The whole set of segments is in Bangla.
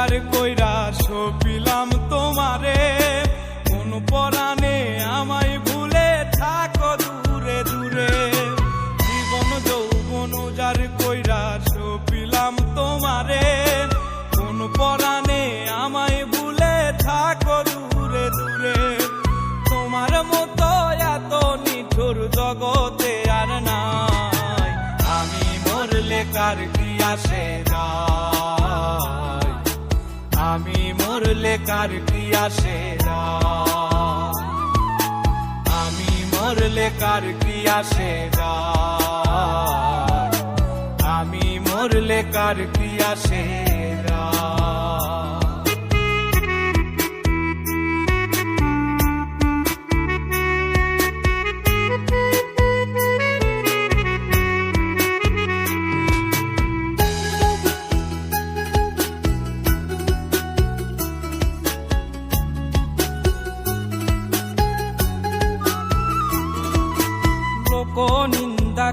বিচার কইরা সপিলাম তোমারে। কোন পরাণে আমায় ভুলে থাকো দূরে দূরে। জীবন, যৌবন উজার কইরা সপিলাম তোমারে। কোন পরাণে আমায় ভুলে থাকো দূরে দূরে। তোমার মতো এত নিঠুর জগতে আর না আমি মরলে কার কি আসে? কার ক্রিয়া সেরা। আমি মরলে কার ক্রিয়া সেরা? আমি মরলে কার ক্রিয়া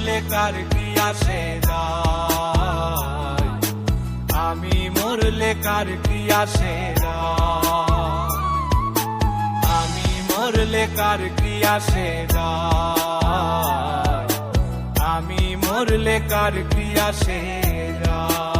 মরলে কার ক্রিয়া সে আমি মরলে কার ক্রিয়া সে আমি মরলে কার ক্রিয়া সে আমি মরলে কার ক্রিয়া সে রায়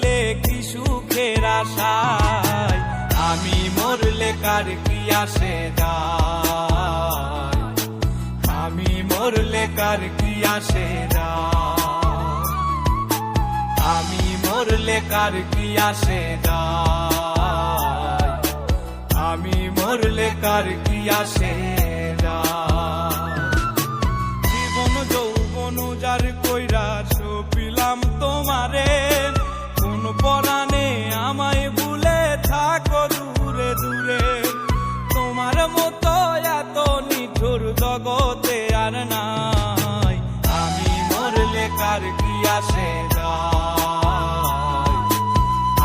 আশায় আমি মরলে কার ক্রিয়া সে রায় আমি মরলে কার ক্রিয়া সে রায় আমি মরলে কার ক্রিয়া সে রায় আমি মরলে কার ক্রিয়া সে রায়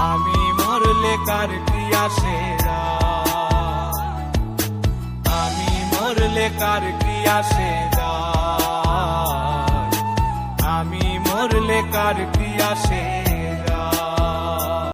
আমি মরলে কার ক্রিয়া সে আমি মরলে কার ক্রিয়া সে